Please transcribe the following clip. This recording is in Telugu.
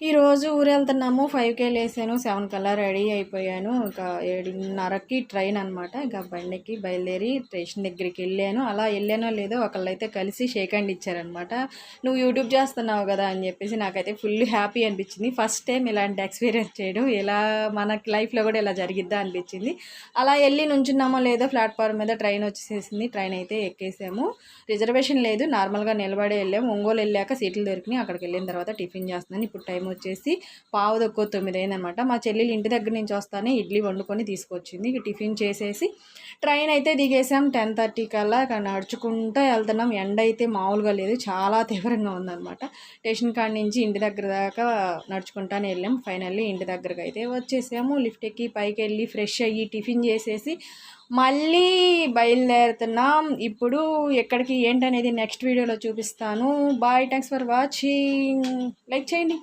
ఈరోజు ఊరెళ్తున్నాము. ఫైవ్ ఫైవ్కే లేసాను. సెవెన్ కల్లా రెడీ అయిపోయాను. ఇంకా ఏడున్నరకి ట్రైన్ అనమాట ఇంకా బండికి బయలుదేరి స్టేషన్ దగ్గరికి వెళ్ళాను. అలా వెళ్ళానో లేదో ఒకళ్ళైతే కలిసి షేక్ హ్యాండ్ ఇచ్చారనమాట నువ్వు యూట్యూబ్ చేస్తున్నావు కదా అని చెప్పేసి నాకైతే ఫుల్ హ్యాపీ అనిపించింది. ఫస్ట్ టైం ఇలాంటి ఎక్స్పీరియన్స్ చేయడం ఇలా మనకి లైఫ్లో కూడా ఇలా జరిగిద్దా అనిపించింది. అలా వెళ్ళి నుంచున్నామో లేదో ప్లాట్ఫామ్ మీద ట్రైన్ వచ్చేసేసింది. ట్రైన్ అయితే ఎక్కేసాము. రిజర్వేషన్ లేదు. నార్మల్గా నిలబడే వెళ్ళాము. ఒంగోలు వెళ్ళాక సీట్లు దొరికినాయి. అక్కడికి వెళ్ళిన తర్వాత టిఫిన్ చేస్తున్నాను. ఇప్పుడు టైం వచ్చేసి పావు తక్కువ తొమ్మిది అయిందనమాట మా చెల్లెలు ఇంటి దగ్గర నుంచి వస్తానే ఇడ్లీ వండుకొని తీసుకొచ్చింది. టిఫిన్ చేసేసి ట్రైన్ అయితే దిగేసాం. టెన్ థర్టీ కల్లా నడుచుకుంటూ వెళ్తున్నాం. ఎండ అయితే మామూలుగా లేదు. చాలా తీవ్రంగా ఉందన్నమాట. స్టేషన్ కాడ నుంచి ఇంటి దగ్గర దాకా నడుచుకుంటానే వెళ్ళాం. ఫైనల్లీ ఇంటి దగ్గరకు అయితే వచ్చేసాము. లిఫ్ట్ ఎక్కి పైకి వెళ్ళి ఫ్రెష్ అయ్యి టిఫిన్ చేసేసి మళ్ళీ బయలుదేరుతున్నాం. ఇప్పుడు ఎక్కడికి ఏంటనేది నెక్స్ట్ వీడియోలో చూపిస్తాను. Bye thanks for watching. Like చేయండి.